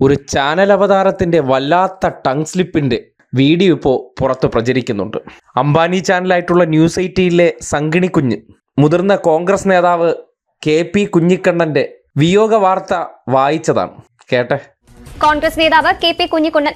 ഒരു ചാനൽ അവതാരത്തിന്റെ വല്ലാത്ത tongue സ്ലിപ്പിന്റെ video ഇപ്പോൾ പുറത്ത് പ്രചരിക്കുന്നുണ്ട്. അംബാനി ചാനലായിട്ടുള്ള ന്യൂസ് എയ്റ്റീനിലെ സംഗിണി കുഞ്ഞ് മുതിർന്ന കോൺഗ്രസ് നേതാവ് കെ പി കുഞ്ഞിക്കണ്ണന്റെ വിയോഗ വാർത്ത വായിച്ചതാണ്. കേട്ടെ? കോൺഗ്രസ് നേതാവ് കെ പി കുഞ്ഞിക്കുണ്ണൻ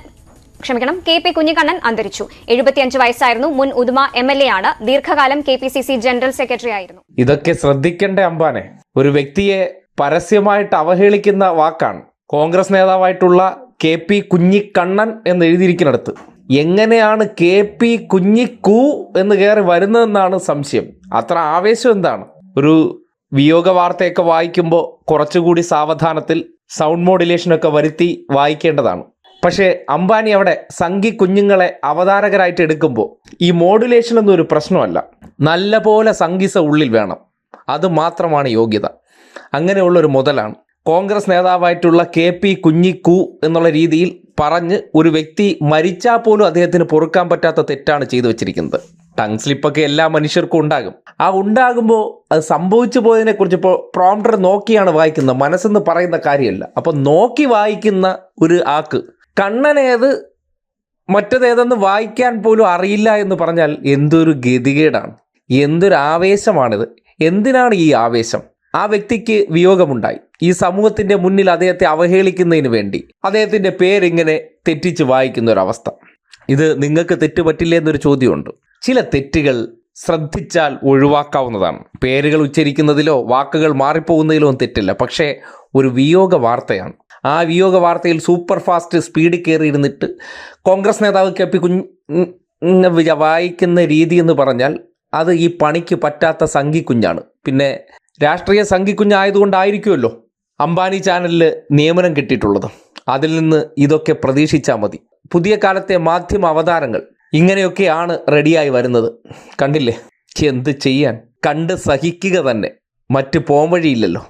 ക്ഷമിക്കണം കെ പി കുഞ്ഞിക്കണ്ണൻ അന്തരിച്ചു. എഴുപത്തിയഞ്ച് വയസ്സായിരുന്നു മുൻ ഉദുമ എം എൽ എ ആണ്. ദീർഘകാലം K P C C general secretary ആയിരുന്നു. ഇതൊക്കെ ശ്രദ്ധിക്കേണ്ട അംബാനെ? ഒരു വ്യക്തിയെ പരസ്യമായിട്ട് അവഹേളിക്കുന്ന വാക്കാണ്. കോൺഗ്രസ് നേതാവായിട്ടുള്ള കെ പി കുഞ്ഞിക്കണ്ണൻ എന്ന് എഴുതിയിരിക്കുന്നിടത്ത് എങ്ങനെയാണ് കെ പി കുഞ്ഞിക്കൂ എന്ന് കയറി വരുന്നതെന്നാണ് സംശയം. അത്ര ആവേശം എന്താണ്? ഒരു വിയോഗ വാർത്തയൊക്കെ വായിക്കുമ്പോൾ കുറച്ചുകൂടി സാവധാനത്തിൽ സൗണ്ട് മോഡുലേഷനൊക്കെ വരുത്തി വായിക്കേണ്ടതാണ്. പക്ഷേ അംബാനി അവിടെ സംഘി കുഞ്ഞുങ്ങളെ അവതാരകരായിട്ട് എടുക്കുമ്പോൾ ഈ മോഡുലേഷൻ ഒന്നും ഒരു പ്രശ്നമല്ല. നല്ല പോലെ സംഗീത ഉള്ളിൽ വേണം. അത് മാത്രമാണ് യോഗ്യത. അങ്ങനെയുള്ളൊരു മുതലാണ് കോൺഗ്രസ് നേതാവായിട്ടുള്ള കെ പി കുഞ്ഞിക്കു എന്നുള്ള രീതിയിൽ പറഞ്ഞ് ഒരു വ്യക്തി മരിച്ചാൽ പോലും അദ്ദേഹത്തിന് പൊറുക്കാൻ പറ്റാത്ത തെറ്റാണ് ചെയ്തു വെച്ചിരിക്കുന്നത്. ടങ് സ്ലിപ്പൊക്കെ എല്ലാ മനുഷ്യർക്കും ഉണ്ടാകും. ആ ഉണ്ടാകുമ്പോൾ അത് സംഭവിച്ചു പോയതിനെ കുറിച്ച് ഇപ്പോൾ പ്രോംപ്റ്റർ നോക്കിയാണ് വായിക്കുന്നത്. മനസ്സെന്ന് പറയുന്ന കാര്യമല്ല. അപ്പോൾ നോക്കി വായിക്കുന്ന ഒരു ആക്ക്. കണ്ണനേത് മറ്റതേതെന്ന് വായിക്കാൻ പോലും അറിയില്ല എന്ന് പറഞ്ഞാൽ എന്തൊരു ഗതികേടാണ്. എന്തൊരു ആവേശമാണിത്. എന്തിനാണ് ഈ ആവേശം? ആ വ്യക്തിക്ക് വിയോഗമുണ്ടായി. ഈ സമൂഹത്തിന്റെ മുന്നിൽ അദ്ദേഹത്തെ അവഹേളിക്കുന്നതിന് വേണ്ടി. അദ്ദേഹത്തിന്റെ പേരിങ്ങനെ തെറ്റിച്ച് വായിക്കുന്ന ഒരവസ്ഥ ഇത് നിങ്ങൾക്ക് തെറ്റ് പറ്റില്ല എന്നൊരു ചോദ്യമുണ്ട്. ചില തെറ്റുകൾ ശ്രദ്ധിച്ചാൽ ഒഴിവാക്കാവുന്നതാണ്. പേരുകൾ ഉച്ചരിക്കുന്നതിലോ വാക്കുകൾ മാറിപ്പോകുന്നതിലോ തെറ്റില്ല. പക്ഷേ ഒരു വിയോഗ വാർത്തയാണ്. ആ വിയോഗ വാർത്തയിൽ സൂപ്പർ ഫാസ്റ്റ് സ്പീഡിൽ കയറിയിരുന്നിട്ട് കോൺഗ്രസ് നേതാവ് കെ പി കുഞ്ഞ് വായിക്കുന്ന രീതി എന്ന് പറഞ്ഞാൽ അത് ഈ പണിക്ക് പറ്റാത്ത സംഘിക്കുഞ്ഞാണ് പിന്നെ രാഷ്ട്രീയ സംഘിക്കുഞ്ഞായതുകൊണ്ടായിരിക്കുമല്ലോ അംബാനി ചാനലിൽ നിയമനം കിട്ടിയിട്ടുള്ളത്. അതിൽ നിന്ന് ഇതൊക്കെ പ്രതീക്ഷിച്ചാൽ മതി. പുതിയ കാലത്തെ മാധ്യമ അവതാരങ്ങൾ ഇങ്ങനെയൊക്കെയാണ് റെഡിയായി വരുന്നത്. കണ്ടില്ലേ? എന്ത് ചെയ്യാൻ? കണ്ട് സഹിക്കുക തന്നെ. മറ്റ് പോംവഴിയില്ലല്ലോ.